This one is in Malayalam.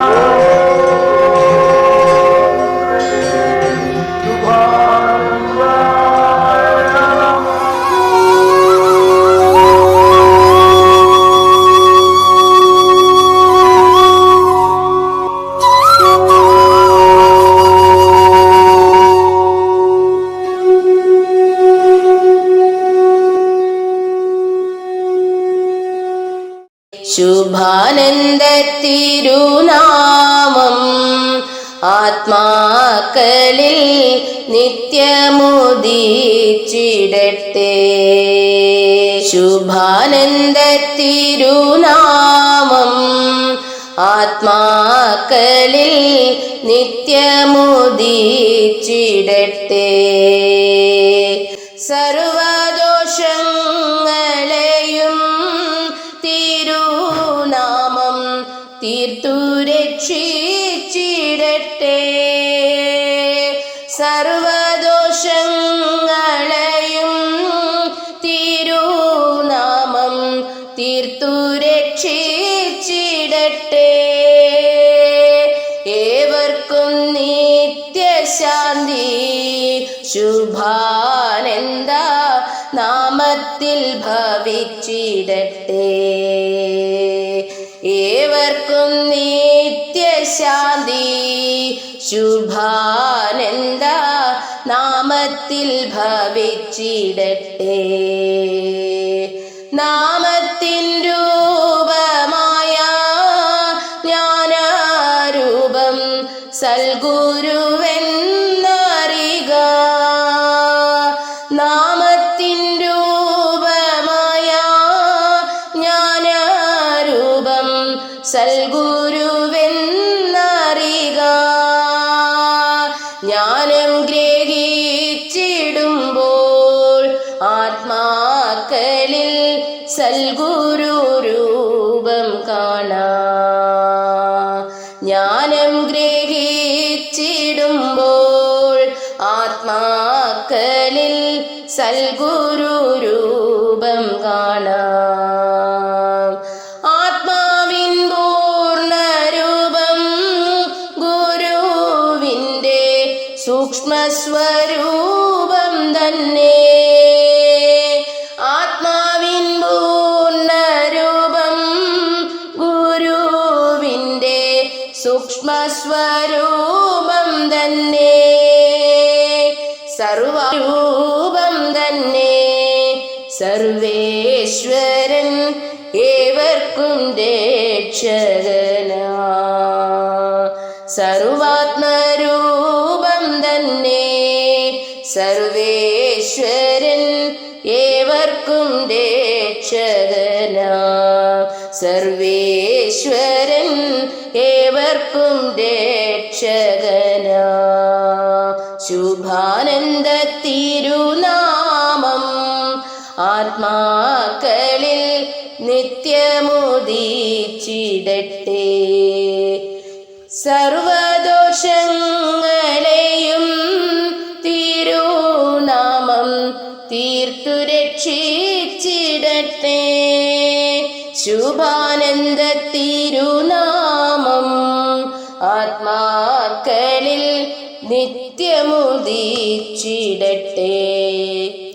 Oh! ശുഭാനന്ദ തിരുനാമം ആത്മാക്കളിൽ നിത്യമുദിച്ചിടട്ടെ. ശുഭാനന്ദ തിരുനാമം ആത്മാക്കളിൽ നിത്യമുദിച്ചിടട്ടെ. തീർത്തു രക്ഷിച്ചിടട്ടെ. സർവദോഷങ്ങളെയും തിരുനാമം തീർത്തു രക്ഷിച്ചിടട്ടെ. ഏവർക്കും നിത്യശാന്തി ശുഭാനന്ദ നാമത്തിൽ ഭവിച്ചിടട്ടെ. ഏവർക്കും ശുഭാനന്ദ നാമത്തിൽ ഭവിച്ചിടട്ടെ. നാമത്തിൻ രൂപമായ ജ്ഞാനാരൂപം സൽഗുരുവെന്നറിക നാമത്തിൻ രൂപമായ ജ്ഞാനാരൂപം സൽഗുരുവെന്നറിക ഗ്രഹിച്ചിടുമ്പോൾ ആത്മാക്കളിൽ സൽഗുരു രൂപം കാണാം. ജ്ഞാനം ഗ്രഹിച്ചിടുമ്പോൾ ആത്മാക്കളിൽ സൽഗുരു രൂപം കാണാം. സൂക്ഷ്മസ്വരൂപം തന്നെ. ആത്മാവിൻ പൂർണരൂപം ഗുരുവിന്റെ സൂക്ഷ്മസ്വരൂപം തന്നെ. സർവരൂപം തന്നെ. സർവേശ്വരൻ ഏവർക്കും രക്ഷകനാ. സർവാത്മരൂപം രക്ഷകനാ സർവേശ്വരൻ ഏവർക്കും രക്ഷകനാ. ശുഭാനന്ദ തിരുനാമം ആത്മാക്കളിൽ നിത്യമുദീച്ചിടട്ടെ. സർവദോഷങ്ങളെയും രക്ഷിച്ചിടട്ടെ ശുഭാനന്ദ തിരുനാമം. ആത്മാക്കളിൽ നിത്യമുദിച്ചിടട്ടെ.